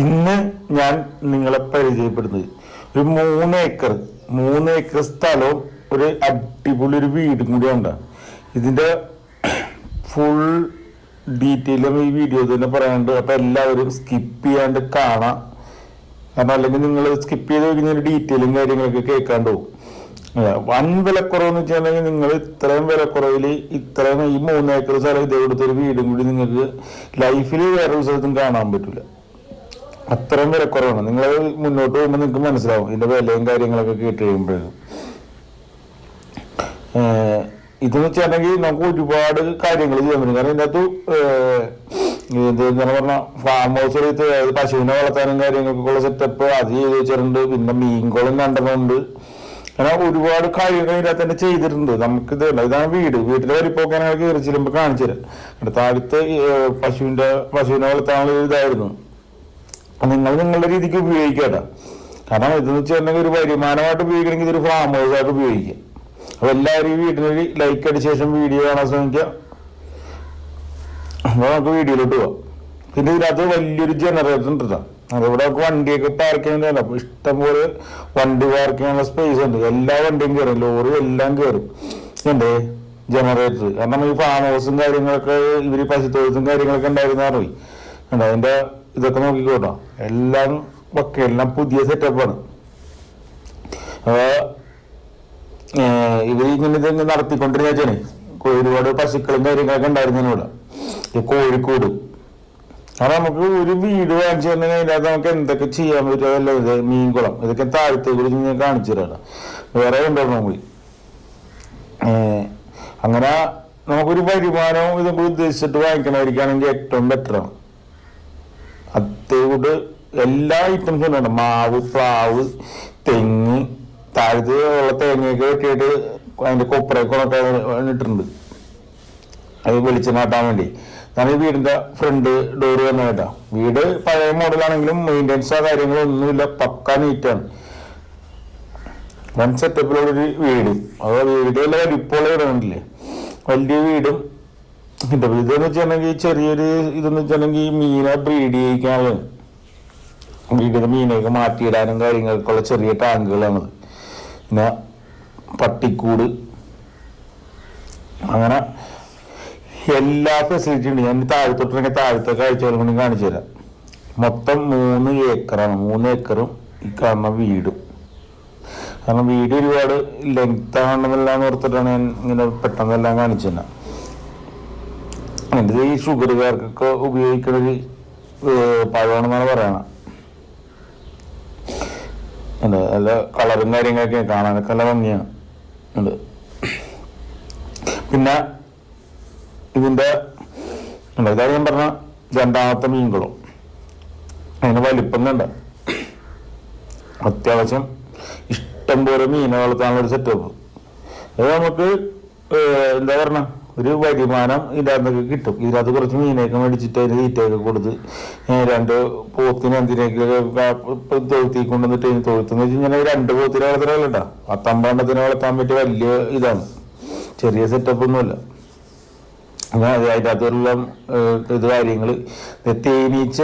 ഇന്ന് ഞാൻ നിങ്ങളെ പരിചയപ്പെടുന്നത്. ഒരു മൂന്ന് ഏക്കർ മൂന്ന് ഏക്കർ സ്ഥലവും ഒരു അടിപൊളി ഒരു വീടും കൂടി ഉണ്ട്. ഇതിന്റെ ഫുൾ ഡീറ്റെയിലും ഈ വീഡിയോ തന്നെ പറയാനുണ്ട്. അപ്പൊ എല്ലാവരും സ്കിപ്പ് ചെയ്യാണ്ട് കാണാം. കാരണം അല്ലെങ്കിൽ നിങ്ങൾ സ്കിപ്പ് ചെയ്ത് കഴിഞ്ഞാൽ ഡീറ്റെയിലും കാര്യങ്ങളൊക്കെ കേൾക്കാണ്ട് പോകും. വൻ വിലക്കുറവെന്ന് വെച്ചിട്ടുണ്ടെങ്കിൽ നിങ്ങൾ ഇത്രയും വിലക്കുറവിൽ ഇത്രയും ഈ മൂന്ന് ഏക്കർ സ്ഥലം ഇതേ കൊടുത്തൊരു വീടും കൂടി നിങ്ങൾക്ക് ലൈഫിൽ വേറൊരു സ്ഥലത്തും കാണാൻ പറ്റില്ല അത്രയും വിലക്കുറവാണ് നിങ്ങൾ മുന്നോട്ട് പോകുമ്പോൾ നിങ്ങൾക്ക് മനസ്സിലാവും. ഇതിന്റെ വിലയും കാര്യങ്ങളൊക്കെ കേട്ട് കഴിയുമ്പോഴേക്കും ഇതെന്ന് വെച്ചിട്ടുണ്ടെങ്കിൽ നമുക്ക് ഒരുപാട് കാര്യങ്ങൾ ചെയ്യാൻ പറ്റും. കാരണം ഇതിനകത്ത് എന്താ പറഞ്ഞ ഫാം ഹൗസ് അതായത് പശുവിനെ വളർത്താനും കാര്യങ്ങൾക്കൊക്കെ ഉള്ള സെറ്റപ്പ് അത് ചെയ്ത് വെച്ചിട്ടുണ്ട്. പിന്നെ മീൻകുളം കണ്ടതുണ്ട് അങ്ങനെ ഒരുപാട് കാര്യങ്ങൾ ഇതിനകത്ത് തന്നെ ചെയ്തിട്ടുണ്ട്. നമുക്ക് ഇത് ഇതാണ് വീട്. വീട്ടിലെ വലിപ്പൊക്കെ ഞങ്ങൾ കാണിച്ചു തരാം. ആദ്യത്തെ പശുവിന്റെ പശുവിനെ വളർത്താനുള്ള ഇതായിരുന്നു. നിങ്ങൾ നിങ്ങളുടെ രീതിക്ക് ഉപയോഗിക്കട്ടെ കാരണം ഇതെന്ന് വെച്ചിട്ടുണ്ടെങ്കിൽ ഒരു വരുമാനമായിട്ട് ഉപയോഗിക്കണമെങ്കിൽ ഇതൊരു ഫാം ഹൗസ് ആയിട്ട് ഉപയോഗിക്കാം അപ്പൊ എല്ലാവരും ഈ വീട്ടിനൊരു ലൈക്ക് അടിച്ച ശേഷം വീഡിയോ കാണാൻ ശ്രമിക്കുക. അപ്പൊ നമുക്ക് വീഡിയോയിലോട്ട് പോവാം. പിന്നെ ഇതിനകത്ത് വലിയൊരു ജനറേറ്റർ ഉണ്ട് കേട്ടോ അതിവിടെ നമുക്ക് വണ്ടിയൊക്കെ പാർക്ക് ചെയ്യാൻ അപ്പൊ ഇഷ്ടംപോലെ വണ്ടി പാർക്ക് ചെയ്യാനുള്ള സ്പേസ് ഉണ്ട്. എല്ലാ വണ്ടിയും കയറും ലോറി എല്ലാം കയറും എന്തേ ജനറേറ്റർ കാരണം ഈ ഫാം ഹൗസും കാര്യങ്ങളൊക്കെ ഇവർ പശുത്തൊഴുത്തും കാര്യങ്ങളൊക്കെ ഉണ്ടായിരുന്നാറി അതിന്റെ ഇതൊക്കെ നോക്കിക്കോട്ടോ. എല്ലാം ഒക്കെ എല്ലാം പുതിയ സെറ്റപ്പാണ് ഇവർ ഇങ്ങനെ ഇത് നടത്തിക്കൊണ്ടിരുന്നേ ഒരുപാട് പശുക്കളും കാര്യങ്ങളൊക്കെ ഉണ്ടായിരുന്നു ഇവിടെ കോഴിക്കോട്. അത് നമുക്ക് ഒരു വീട് വാങ്ങിച്ചു തന്നെ അതിനകത്ത് നമുക്ക് എന്തൊക്കെ ചെയ്യാൻ പറ്റും അതല്ല ഇത് മീൻകുളം. ഇതൊക്കെ താഴത്തെ കുറിച്ച് ഞാൻ കാണിച്ചു തരാം വേറെ ഉണ്ടായിരുന്നു നമുക്ക് അങ്ങനെ നമുക്കൊരു വരുമാനവും ഇതൊക്കെ ഉദ്ദേശിച്ചിട്ട് വാങ്ങിക്കണമായിരിക്കുകയാണെങ്കിൽ ഏറ്റവും ബെറ്ററാണ് അതേകൂട്ട് എല്ലാ ഐറ്റംസും ഉണ്ട് മാവ് പ്ലാവ് തെങ്ങ് താഴത്ത് ഉള്ള തേങ്ങയൊക്കെ വെട്ടിയിട്ട് അതിന്റെ കൊപ്രയൊക്കെ ഇട്ടിട്ടുണ്ട്. അത് വെളിച്ചെണ്ണാട്ടാൻ വേണ്ടി. ഞാൻ ഈ വീടിന്റെ ഫ്രണ്ട് ഡോറ് തന്നെ കേട്ടോ. വീട് പഴയ മോഡലാണെങ്കിലും മെയിന്റെനൻസോ കാര്യങ്ങളോ ഒന്നുമില്ല. പക്ക നീറ്റാണ് വൺ സെറ്റപ്പിലുള്ളൊരു വീട്. അത് വീടുകളുടെ വലിപ്പമുള്ള വീടുണ്ടല്ലേ വലിയ വീടും ഇതെന്ന് വെച്ചിട്ടുണ്ടെങ്കിൽ ചെറിയൊരു ഇതെന്ന് വെച്ചിട്ടുണ്ടെങ്കിൽ മീനെ ബ്രീഡ് ചെയ്യിക്കാനുള്ളത് വീടിന്റെ മീനൊക്കെ മാറ്റിയിടാനും കാര്യങ്ങൾക്കുള്ള ചെറിയ ടാങ്കുകളാണത് പിന്നെ പട്ടിക്കൂട് അങ്ങനെ എല്ലാ ഫെസിലിറ്റി ഉണ്ട്. ഞാൻ താഴത്തോട്ടിറങ്ങി താഴത്തെ കാഴ്ചകളും കൂടി കാണിച്ചു തരാം. മൊത്തം മൂന്ന് ഏക്കറാണ്. മൂന്ന് ഏക്കറും ഈ കാണുന്ന വീടും. കാരണം വീട് ഒരുപാട് ലെങ്ത് ആണെന്നെല്ലാം ഓർത്തിട്ടാണ് ഞാൻ ഇങ്ങനെ പെട്ടെന്നെല്ലാം കാണിച്ചു തന്നെ എന്റെ ഈ ഷുഗറുകാർക്കൊക്കെ ഉപയോഗിക്കുന്ന ഒരു പഴമാണെന്നാണ് പറയണത്. ഉണ്ട് നല്ല കളറും കാര്യങ്ങളൊക്കെ കാണാനൊക്കെ നല്ല ഭംഗിയാണ്. ഉണ്ട്. പിന്നെ ഉണ്ട് ഇതാണ് ഞാൻ പറഞ്ഞ രണ്ടാമത്തെ മീൻകുളം. അതിന് വലിപ്പം കണ്ട അത്യാവശ്യം ഇഷ്ടം പോലെ മീനെ വളർത്താനുള്ള ഒരു സെറ്റപ്പ് അത് നമുക്ക് എന്താ പറഞ്ഞ ഒരു വരുമാനം ഇല്ലാന്നൊക്കെ കിട്ടും. ഇതിനകത്ത് കുറച്ച് മീനൊക്കെ മേടിച്ചിട്ട് അതിന് തീറ്റയൊക്കെ കൊടുത്ത് രണ്ട് പോത്തിന് എന്തിനൊക്കെ തൊഴുത്തി കൊണ്ടുവന്നിട്ട് അതിന് തൊഴുത്തെന്ന് വെച്ച് കഴിഞ്ഞാൽ രണ്ട് പോത്തിനെ വളർത്തലല്ല പത്തമ്പണ്ണത്തിനെ വളർത്താൻ പറ്റിയ വലിയ ഇതാണ്. ചെറിയ സെറ്റപ്പ് ഒന്നുമല്ല അങ്ങനെ അത് അതിന്റെ അകത്തുള്ള ഇത് കാര്യങ്ങൾ തേനീച്ച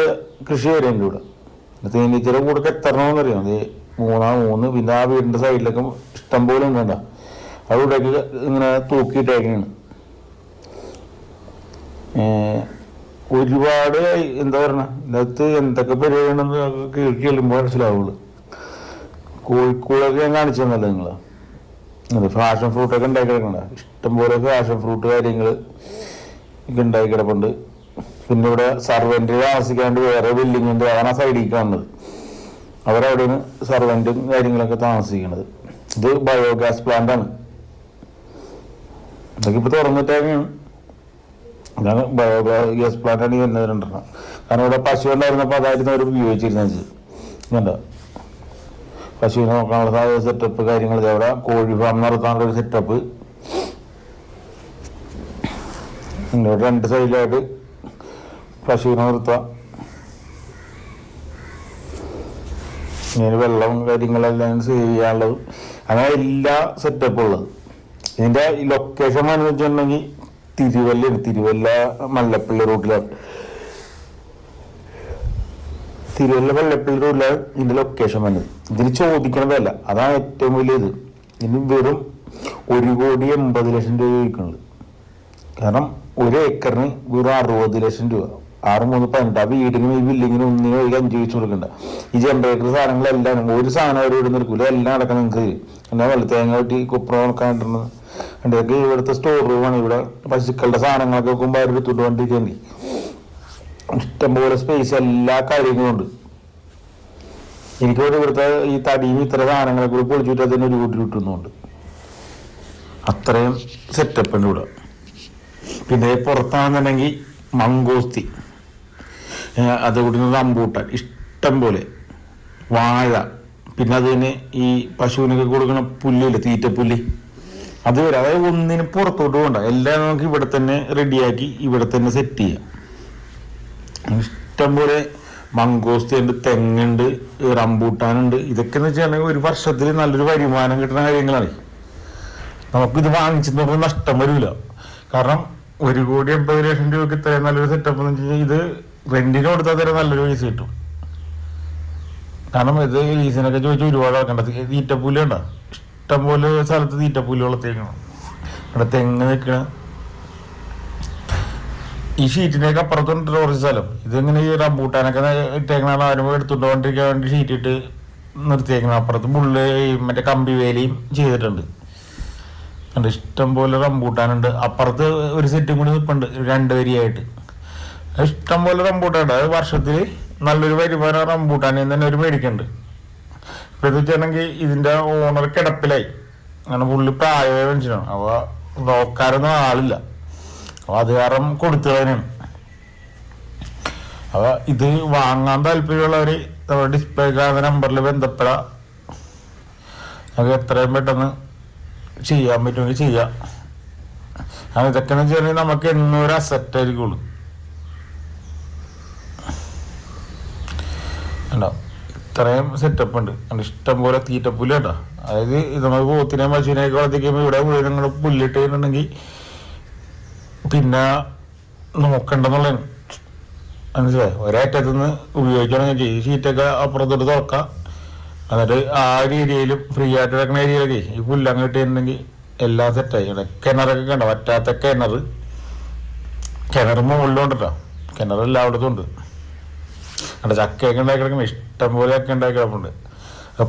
കൃഷി വരെയുണ്ട് ഇവിടെ. തേനീച്ചയുടെ കൂടെ എത്തണമെന്ന് അറിയാം അത് മൂന്നാ മൂന്ന് പിന്നെ ആ വീടിന്റെ സൈഡിലൊക്കെ ഇഷ്ടം പോലെ ഉണ്ട് അവിടെയൊക്കെ ഇങ്ങനെ തൂക്കിയിട്ടേക്കാണ് ഒരുപാട് എന്താ പറയുക ഇതിനകത്ത് എന്തൊക്കെ പരിപാടിയാണെന്ന് കേൾക്കി ചെല്ലുമ്പോൾ മനസ്സിലാവുള്ളൂ. കോഴിക്കോടൊക്കെ ഞാൻ കാണിച്ചു തന്നല്ലോ നിങ്ങൾ അത് ഫാഷൻ ഫ്രൂട്ടൊക്കെ ഉണ്ടാക്കി കിടക്കണ്ട ഇഷ്ടംപോലെ ഫാഷൻ ഫ്രൂട്ട് കാര്യങ്ങൾ ഒക്കെ ഉണ്ടാക്കി കിടപ്പുണ്ട് പിന്നെ ഇവിടെ സർവന്റ് താമസിക്കാണ്ട് വേറെ ബിൽഡിംഗ് ഉണ്ട്. അതാണ് ആ സൈഡിൽ കാണുന്നത്. അവരവിടെയാണ് സർവന്റും കാര്യങ്ങളൊക്കെ താമസിക്കുന്നത് ഇത് ബയോഗ്യാസ് പ്ലാന്റ് ആണ്. ഇതൊക്കെ ഇപ്പൊ തുറന്നിട്ടേക്കാണ്. ഇതാണ് ബയോഗ്യാസ് പ്ലാന്റാണ് ഈ വരുന്നത് രണ്ടെണ്ണം. കാരണം ഇവിടെ പശു ഉണ്ടായിരുന്നപ്പോൾ അതായിരുന്നു അവർ ഉപയോഗിച്ചിരുന്നത് ഇതുണ്ടോ? പശുവിനെ നോക്കാനുള്ള സെറ്റപ്പ് കാര്യങ്ങൾ അവിടെ കോഴി ഫാം നടത്താനുള്ള ഒരു സെറ്റപ്പ് ഇങ്ങോട്ട് രണ്ട് സൈഡിലായിട്ട് പശുവിനെ നിർത്താം. ഇങ്ങനെ വെള്ളം കാര്യങ്ങളെല്ലാം സേവ് ചെയ്യാനുള്ളത്. അങ്ങനെ എല്ലാ സെറ്റപ്പും ഉള്ളത്. ഇതിന്റെ ലൊക്കേഷൻ എന്ന് വെച്ചിട്ടുണ്ടെങ്കിൽ തിരുവല്ലയാണ് തിരുവല്ല മല്ലപ്പള്ളി റോഡിലാണ് തിരുവല്ല മല്ലപ്പള്ളി റോഡിലാണ് ഇതിന്റെ ലൊക്കേഷൻ വന്നത്. ഇതിന് ചോദിക്കണതല്ല അതാണ് ഏറ്റവും വലിയ ഇത് ഇതിന് വെറും ഒരു കോടി എൺപത് ലക്ഷം രൂപ ചോദിക്കുന്നത് കാരണം ഒരു ഏക്കറിന് വെറും അറുപത് ലക്ഷം രൂപ. ആറ് മൂന്ന് പതിനെട്ട് ആ വീടിനും ഈ ബില്ലിങ്ങിനും ഒന്നിനും ഒരു അഞ്ച് വെച്ച് കൊടുക്കണ്ട. ഈ ജനറേറ്റർ സാധനങ്ങളെല്ലാം ഒരു സാധനം അവർ ഇവിടെ നിൽക്കില്ല എല്ലാം അടക്കം നിങ്ങൾക്ക് എന്നാ വെള്ളത്തേങ്ങ വെട്ടി കുപ്ര ഉണക്കാണ്ടിരുന്നത് അതിന്റെയൊക്കെ ഇവിടുത്തെ സ്റ്റോർ റൂമാണ് ഇവിടെ പശുക്കളുടെ സാധനങ്ങളൊക്കെ വെക്കുമ്പോൾ അവർ എടുത്തുകൊണ്ട് വണ്ടിക്കേണ്ടി ഇഷ്ടംപോലെ സ്പേസ് എല്ലാ കാര്യങ്ങളും ഉണ്ട്. എനിക്കിവിടെ ഇവിടുത്തെ ഈ തടിയും ഇത്ര സാധനങ്ങളെ കൂടി പൊളിച്ചിട്ട് അതിന് ഒരു കൂട്ടി കിട്ടുന്നുണ്ട് അത്രയും സെറ്റപ്പ് ഉണ്ട് ഇവിടെ. പിന്നെ പുറത്താണെന്നുണ്ടെങ്കിൽ മങ്കോസ്തി. അതുകൂടി റംബൂട്ടാൻ. ഇഷ്ടം പോലെ വാഴ. പിന്നെ അതിന് ഈ പശുവിനൊക്കെ കൊടുക്കുന്ന പുല്ലില്ല തീറ്റപ്പുല്ല്? അത് വരെ. അതായത് ഒന്നിനും പുറത്തോട്ട് പോകണ്ട. എല്ലാം നമുക്ക് ഇവിടെ തന്നെ റെഡിയാക്കി ഇവിടെ തന്നെ സെറ്റ് ചെയ്യാം. ഇഷ്ടംപോലെ മങ്കോസ്തി ഉണ്ട് തെങ്ങുണ്ട് റംബൂട്ടാനുണ്ട്. ഇതൊക്കെ എന്ന് വെച്ചാൽ ഒരു വർഷത്തിൽ നല്ലൊരു വരുമാനം കിട്ടുന്ന കാര്യങ്ങളാണ്. നമുക്കിത് വാങ്ങിച്ചെന്ന് പറഞ്ഞാൽ നഷ്ടം വരില്ല കാരണം ഒരു കോടി എൺപത് ലക്ഷം രൂപയ്ക്ക് ഇത്രയും നല്ലൊരു സെറ്റപ്പ് എന്ന് വെച്ച് കഴിഞ്ഞാൽ ഇത് റെന്റിന് കൊടുത്താൽ തരാൻ നല്ലൊരു പൈസ കിട്ടും. കാരണം ഇത് ലീസിനൊക്കെ ചോദിച്ചാൽ ഒരുപാട് ആക്കേണ്ടത് തീറ്റപ്പൂലി ഉണ്ടോ ഇഷ്ടംപോലെ സ്ഥലത്ത് തീറ്റപ്പൂലി വളർത്തിയേക്കണം. ഇവിടെ തെങ്ങ് നിൽക്കണ. ഈ ഷീറ്റിനൊക്കെ അപ്പുറത്തുണ്ട് കുറച്ച് സ്ഥലം. ഇതിങ്ങനെ ഈ റംബൂട്ടാനൊക്കെ ഇട്ടേക്കണ ആരും എടുത്തുകൊണ്ടിരിക്കാൻ വേണ്ടി ഷീറ്റ് ഇട്ട് നിർത്തിയേക്കണം. അപ്പുറത്ത് മുള്ള് മറ്റേ കമ്പി വേലിയും ചെയ്തിട്ടുണ്ട്. ഉണ്ട് ഇഷ്ടം പോലെ റംബൂട്ടാനുണ്ട്. അപ്പുറത്ത് ഒരു സെറ്റും കൂടി നിൽപ്പുണ്ട് രണ്ട് വരിയായിട്ട്. ഇഷ്ടം പോലെ റംബൂട്ടാനുണ്ട്. അത് വർഷത്തിൽ നല്ലൊരു വരുമാനം റംബൂട്ടാനിൽ തന്നെ ഒരു മേടിക്കുന്നുണ്ട് വെച്ചാണെങ്കിൽ ഇതിന്റെ ഓണർ കിടപ്പിലായി. അങ്ങനെ പുള്ളി പ്രായമായ മനുഷ്യനാണ് അപ്പോൾ നോക്കാനൊന്നും ആളില്ല. അപ്പൊ അത് കാരണം കൊടുത്തതിനാണ് അപ്പൊ ഇത് വാങ്ങാൻ താല്പര്യമുള്ളവര് നമ്മുടെ ഡിസ്പ്ലേ കാണുന്ന നമ്പറിൽ ബന്ധപ്പെടാം. നമുക്ക് എത്രയും പെട്ടെന്ന് ചെയ്യാൻ പറ്റുമെങ്കിൽ ചെയ്യാം. അങ്ങനെ ഇതൊക്കെ എന്ന് വെച്ചാൽ നമുക്ക് എന്നൊരു അസറ്റ് ആയിരിക്കുള്ളൂ ഉണ്ടോ ഇത്രയും സെറ്റപ്പ് ഉണ്ട്. കണ്ടോ ഇഷ്ടം പോലെ തീറ്റപ്പുല്ല് കേട്ടോ അതായത് നമ്മൾ പോത്തിനെ പശുവിനെയൊക്കെ വളർത്തിക്കുമ്പോൾ ഇവിടെ മുഴുവൻ പുല്ലിട്ട് കഴിഞ്ഞിട്ടുണ്ടെങ്കിൽ പിന്നെ നോക്കണ്ടെന്നുള്ളതാണ്. മനസ്സിലായി? ഒരേറ്റത്തു നിന്ന് ഉപയോഗിക്കുകയാണെങ്കിൽ ഈ ഷീറ്റൊക്കെ അപ്പുറത്തോട്ട് തുറക്കാം. എന്നിട്ട് ആ ഒരു ഏരിയയിലും ഫ്രീ ആയിട്ട് കിടക്കുന്ന ഏരിയയിലൊക്കെ ഈ പുല്ലങ്ങ് കിട്ടിയിട്ടുണ്ടെങ്കിൽ എല്ലാം സെറ്റായി കിണറൊക്കെ കണ്ടോ? പറ്റാത്ത കിണർ കിണർ മുകളിലുണ്ടല്ലോ കിണർ എല്ലായിടത്തും ഉണ്ട് അവിടെ ചക്കയൊക്കെ ഉണ്ടാക്കി കിടക്കണം ഇഷ്ടം പോലെ ഒക്കെ ഉണ്ടാക്കി കിടപ്പുണ്ട്.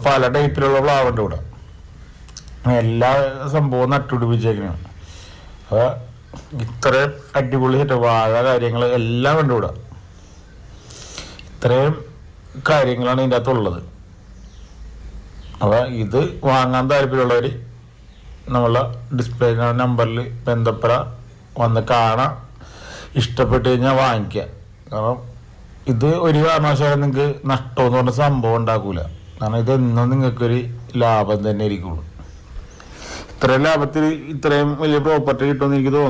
പല ടൈപ്പിലുള്ള പ്ലാവുണ്ട് ഇവിടെ. എല്ലാ സംഭവവും നട്ടുപിടിപ്പിച്ചേക്കണാണ് അപ്പോൾ ഇത്രയും അടിപൊളി സെറ്റ് വാഴ കാര്യങ്ങൾ എല്ലാം ഉണ്ട് ഇവിടെ. ഇത്രയും കാര്യങ്ങളാണ് ഇതിന്റെ അകത്തുള്ളത് അപ്പോൾ ഇത് വാങ്ങാൻ താല്പര്യമുള്ളവർ നമ്മളെ ഡിസ്പ്ലേ നമ്പറിൽ ബന്ധപ്പെടാം വന്ന് കാണാം. ഇഷ്ടപ്പെട്ട് കഴിഞ്ഞാൽ വാങ്ങിക്കുക. കാരണം ഇത് ഒരു കാരണവശാലും നിങ്ങൾക്ക് നഷ്ടമെന്ന് പറഞ്ഞ സംഭവം ഉണ്ടാക്കൂല. കാരണം ഇതെന്നും നിങ്ങൾക്കൊരു ലാഭം തന്നെ ആയിരിക്കുള്ളൂ. ഇത്രയും ലാഭത്തിൽ ഇത്രയും വലിയ പ്രോപ്പർട്ടി കിട്ടുമെന്ന് എനിക്ക് തോന്നുന്നു.